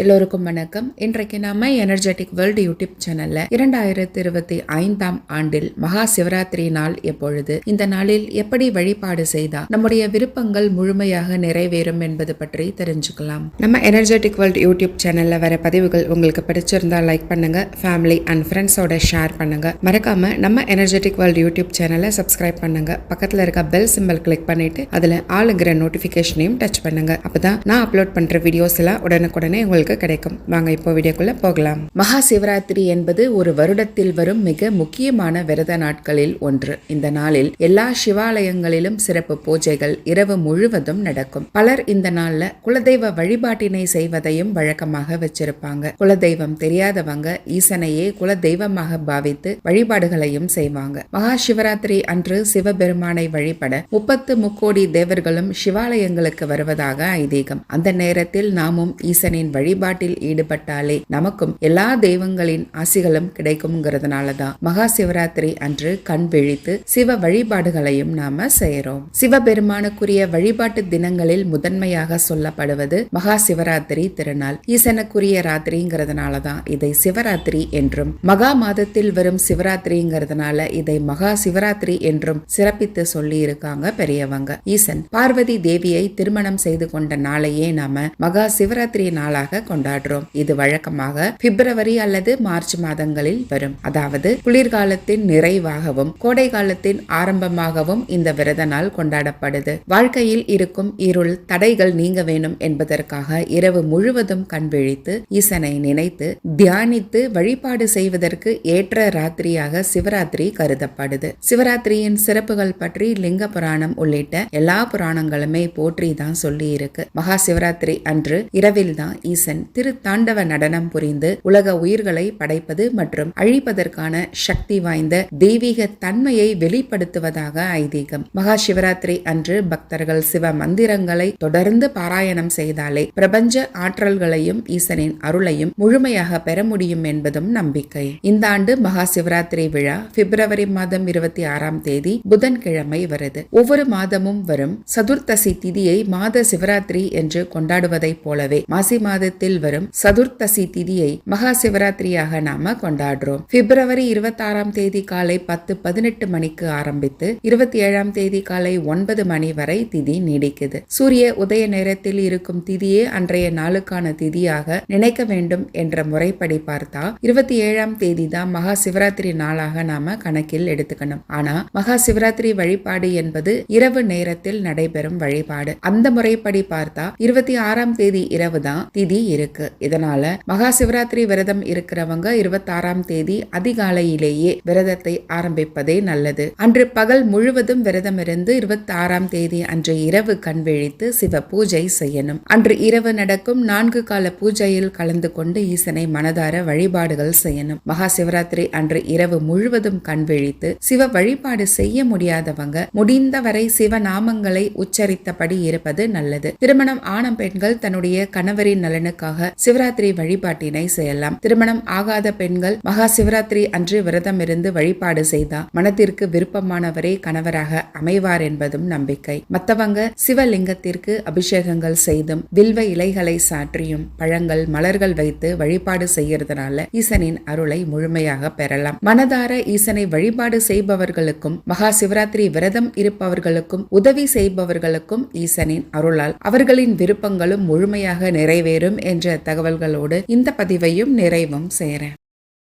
எல்லோருக்கும் வணக்கம். இன்றைக்கு நாம எனர்ஜெட்டிக் வேர்ல்டு யூடியூப் சேனல்ல இரண்டாயிரத்தி இருபத்தி ஐந்தாம் ஆண்டில் மகா சிவராத்திரி நாள் எப்பொழுது இந்த நாளில் எப்படி வழிபாடு செய்தால் நம்முடைய விருப்பங்கள் முழுமையாக நிறைவேறும் என்பது பற்றி தெரிஞ்சுக்கலாம். நம்ம எனர்ஜெட்டிக் வேர்ல்டு யூடியூப் சேனல்ல வர பதிவுகள் உங்களுக்கு பிடிச்சிருந்தா லைக் பண்ணுங்க ஃபேமிலி அண்ட் ஃப்ரெண்ட்ஸோட ஷேர் பண்ணுங்க. மறக்காம நம்ம எனர்ஜெட்டிக் வேர்ல்டு யூடியூப் சேனலை சப்ஸ்கிரைப் பண்ணுங்க. பக்கத்துல இருக்க பெல் சிம்பல் கிளிக் பண்ணிட்டு அதுல ஆளுங்கிற நோட்டிபிகேஷனையும் டச் பண்ணுங்க. அப்பதான் நான் அப்லோட் பண்ற வீடியோஸ் எல்லாம் உடனுக்குடனே உங்களுக்கு கிடைக்கும். வாங்க இப்போ வீடியோக்குள்ளே போகலாம். மகா சிவராத்திரி என்பது ஒரு வருடத்தில் வரும் மிக முக்கியமான விரத நாட்களில் ஒன்று. இந்த நாளில் எல்லா சிவாலயங்களிலும் சிறப்பு பூஜைகள் இரவு முழுவதும் நடக்கும். பலர் இந்த நாள்ல குலதெய்வ வழிபாட்டினை செய்வதையும் வழக்கமாக வச்சிருப்பாங்க. குலதெய்வம் தெரியாதவங்க ஈசனையே குலதெய்வமாக பாவித்து வழிபாடுகளையும் செய்வாங்க. மகா சிவராத்திரி அன்று சிவபெருமானை வழிபட முப்பத்து முக்கோடி தேவர்களும் சிவாலயங்களுக்கு வருவதாக ஐதீகம். அந்த நேரத்தில் நாமும் ஈசனின் வழி வழிபாட்டில் ஈடுபட்டாலே நமக்கும் எல்லா தெய்வங்களின் ஆசிகளும் கிடைக்கும்ங்கிறதுனால தான் மகா சிவராத்திரி அன்று கண் விழித்து சிவ வழிபாடுகளையும் நாம செய்யறோம் சிவபெருமானுக்குரிய வழிபாட்டு தினங்களில் முதன்மையாக சொல்லப்படுவது மகா சிவராத்திரி திருநாள். ஈசனுக்குரிய ராத்திரிங்கிறதுனால தான் இதை சிவராத்திரி என்றும் மகா மாதத்தில் வரும் சிவராத்திரிங்கிறதுனால இதை மகா சிவராத்திரி என்றும் சிறப்பித்து சொல்லி இருக்காங்க பெரியவங்க. ஈசன் பார்வதி தேவியை திருமணம் செய்து கொண்ட நாளையே நாம மகா சிவராத்திரி நாளாக கொண்டாடுறோம். இது வழக்கமாக பிப்ரவரி அல்லது மார்ச் மாதங்களில் வரும். அதாவது குளிர்காலத்தின் நிறைவாகவும் கோடை காலத்தின் ஆரம்பமாகவும் இந்த விரத நாள் கொண்டாடப்படுது. வாழ்க்கையில் இருக்கும் இருள் தடைகள் நீங்க வேணும் என்பதற்காக இரவு முழுவதும் கண் விழித்து ஈசனை நினைத்து தியானித்து வழிபாடு செய்வதற்கு ஏற்ற ராத்திரியாக சிவராத்திரி கருதப்படுது. சிவராத்திரியின் சிறப்புகள் பற்றி லிங்க புராணம் உள்ளிட்ட எல்லா புராணங்களுமே போற்றி தான் சொல்லி இருக்கு. மகா சிவராத்திரி அன்று இரவில் தான் ஈசன் திரு திருத்தாண்டவ நடனம் புரிந்து உலக உயிர்களை படைப்பது மற்றும் அழிப்பதற்கான சக்தி வாய்ந்த தெய்வீக தன்மையை வெளிப்படுத்துவதாக ஐதீகம். மகா சிவராத்திரி அன்று பக்தர்கள் சிவ மந்திரங்களை தொடர்ந்து பாராயணம் செய்தாலே பிரபஞ்ச ஆற்றல்களையும் ஈசனின் அருளையும் முழுமையாக பெற முடியும் என்பதும் நம்பிக்கை. இந்த ஆண்டு மகா சிவராத்திரி விழா பிப்ரவரி மாதம் இருபத்தி ஆறாம் தேதி புதன்கிழமை வருது. ஒவ்வொரு மாதமும் வரும் சதுர்த்தசி திதியை மாத சிவராத்திரி என்று கொண்டாடுவதைப் போலவே மாசி மாதத்தில் மாதத்தில் வரும் சதுர்த்தசி திதியை மகா சிவராத்திரியாக நாம கொண்டாடுறோம். பிப்ரவரி இருபத்தாறாம் தேதி காலை பத்து பதினெட்டு மணிக்கு ஆரம்பித்து இருபத்தி ஏழாம் தேதி காலை ஒன்பது மணி வரை திதி நீடிக்குது. சூரிய உதய நேரத்தில் இருக்கும் திதியே அன்றைய நாளுக்கான திதியாக நினைக்க வேண்டும் என்ற முறைப்படி பார்த்தா இருபத்தி ஏழாம் தேதி தான் மகா சிவராத்திரி நாளாக நாம கணக்கில் எடுத்துக்கணும். ஆனா மகா சிவராத்திரி வழிபாடு என்பது இரவு நேரத்தில் நடைபெறும் வழிபாடு. அந்த முறைப்படி பார்த்தா இருபத்தி ஆறாம் தேதி இரவு தான் திதி இருக்கு. இதனால மகா சிவராத்திரி விரதம் இருக்கிறவங்க இருபத்தாறாம் தேதி அதிகாலையிலேயே விரதத்தை ஆரம்பிப்பதே நல்லது. அன்று பகல் முழுவதும் விரதம் இருந்து இருபத்தி ஆறாம் தேதி அன்று இரவு கண் விழித்து சிவ பூஜை செய்யணும். அன்று இரவு நடக்கும் நான்கு கால பூஜையில் கலந்து கொண்டு ஈசனை மனதார வழிபாடுகள் செய்யணும். மகா சிவராத்திரி அன்று இரவு முழுவதும் கண் விழித்து சிவ வழிபாடு செய்ய முடியாதவங்க முடிந்தவரை சிவ நாமங்களை உச்சரித்தபடி இருப்பது நல்லது. திருமணம் ஆன பெண்கள் தன்னுடைய கணவரின் நலனுக்கு செய்வதற்காக சிவராத்திரி வழிபாட்டினை செய்யலாம். திருமணம் ஆகாத பெண்கள் மகா சிவராத்திரி அன்று விரதம் இருந்து வழிபாடு செய்தால் மனத்திற்கு விருப்பமானவரே கணவராக அமைவார் என்பதும் நம்பிக்கை. மத்தவங்க சிவலிங்கத்திற்கு அபிஷேகங்கள் செய்தும் வில்வ இலைகளை சாற்றியும் பழங்கள் மலர்கள் வைத்து வழிபாடு செய்யறதுனால ஈசனின் அருளை முழுமையாக பெறலாம். மனதார ஈசனை வழிபாடு செய்பவர்களுக்கும் மகா சிவராத்திரி விரதம் இருப்பவர்களுக்கும் உதவி செய்பவர்களுக்கும் ஈசனின் அருளால் அவர்களின் விருப்பங்களும் முழுமையாக நிறைவேறும் என்ற தகவல்களோடு இந்த பதிவையும் நிறைவும் செய்கிறேன்